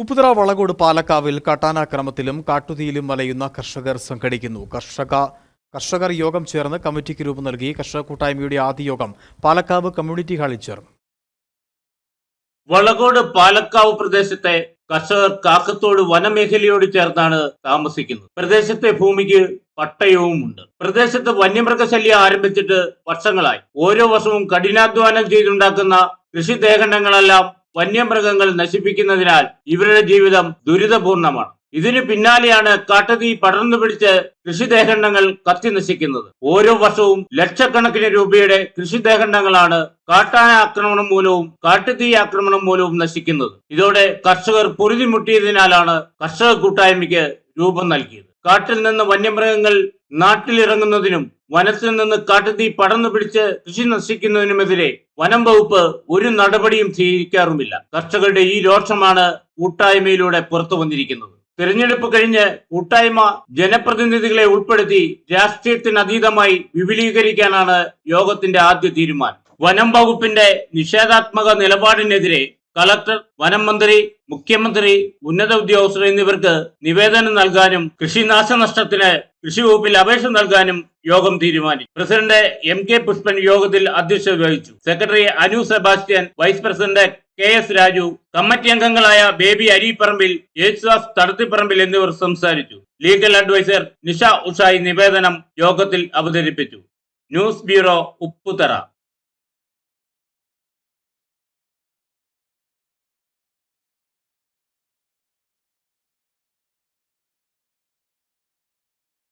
ഉപ്പുതറ വളകോട് പാലക്കാവിൽ കാട്ടാനാക്രമത്തിലും കാട്ടുതീയിലും വലയുന്ന കർഷകർ സംഘടിക്കുന്നു. കർഷക കർഷകർ യോഗം ചേർന്ന് കമ്മിറ്റിക്ക് രൂപം നൽകി കർഷക കൂട്ടായ്മയുടെ ആദ്യ യോഗം പാലക്കാവ് കമ്മ്യൂണിറ്റി ഹാളിൽ ചേർന്നു. വളകോട് പാലക്കാവ് പ്രദേശത്തെ കർഷകർ കാക്കത്തോട് വനമേഖലയോട് ചേർന്നാണ് താമസിക്കുന്നത്. പ്രദേശത്തെ ഭൂമിക്ക് പട്ടയവും ഉണ്ട്. പ്രദേശത്ത് വന്യമൃഗശല്യം ആരംഭിച്ചിട്ട് വർഷങ്ങളായി. ഓരോ വർഷവും കഠിനാധ്വാനം ചെയ്തുണ്ടാക്കുന്ന കൃഷിദേഹണ്ഡങ്ങളെല്ലാം വന്യമൃഗങ്ങൾ നശിപ്പിക്കുന്നതിനാൽ ഇവരുടെ ജീവിതം ദുരിതപൂർണമാണ്. ഇതിനു പിന്നാലെയാണ് കാട്ടുതീ പടർന്നു പിടിച്ച് കൃഷിദേഹണ്ഡങ്ങൾ കത്തി നശിക്കുന്നത്. ഓരോ വർഷവും ലക്ഷക്കണക്കിന് രൂപയുടെ കൃഷിദേഹണ്ഡങ്ങളാണ് കാട്ടാന ആക്രമണം മൂലവും കാട്ടുതീ ആക്രമണം മൂലവും നശിക്കുന്നത്. ഇതോടെ കർഷകർ പൊറുതിമുട്ടിയതിനാലാണ് കർഷക കൂട്ടായ്മയ്ക്ക് രൂപം നൽകിയത്. കാട്ടിൽ നിന്ന് വന്യമൃഗങ്ങൾ നാട്ടിലിറങ്ങുന്നതിനും വനത്തിൽ നിന്ന് കാട്ടുതീ പടർന്നു പിടിച്ച് കൃഷി നശിക്കുന്നതിനുമെതിരെ വനം വകുപ്പ് ഒരു നടപടിയും സ്വീകരിക്കാറുമില്ല. കർഷകരുടെ ഈ രോഷമാണ് കൂട്ടായ്മയിലൂടെ പുറത്തു വന്നിരിക്കുന്നത്. തിരഞ്ഞെടുപ്പ് കഴിഞ്ഞ് കൂട്ടായ്മ ജനപ്രതിനിധികളെ ഉൾപ്പെടുത്തി രാഷ്ട്രീയത്തിനതീതമായി വിപുലീകരിക്കാനാണ് യോഗത്തിന്റെ ആദ്യ തീരുമാനം. വനം വകുപ്പിന്റെ നിഷേധാത്മക നിലപാടിനെതിരെ കളക്ടർ വനം മന്ത്രി മുഖ്യമന്ത്രി ഉന്നത ഉദ്യോഗസ്ഥർ എന്നിവർക്ക് നിവേദനം നൽകാനും കൃഷി നാശനഷ്ടത്തിന് കൃഷി വകുപ്പിൽ അപേക്ഷ നൽകാനും യോഗം തീരുമാനിച്ചു. പ്രസിഡന്റ് എം കെ പുഷ്പൻ യോഗത്തിൽ അധ്യക്ഷത വഹിച്ചു. Secretary Anu Sebastian vice president K S Raju committee അംഗങ്ങളായ ബേബി അരിപ്പറമ്പിൽ യേശുദാസ് തടത്തിപ്പറമ്പിൽ എന്നിവർ സംസാരിച്ചു. ലീഗൽ അഡ്വൈസർ നിഷ ഉഷായി നിവേദനം യോഗത്തിൽ അവതരിപ്പിച്ചു. News bureau Upputhara.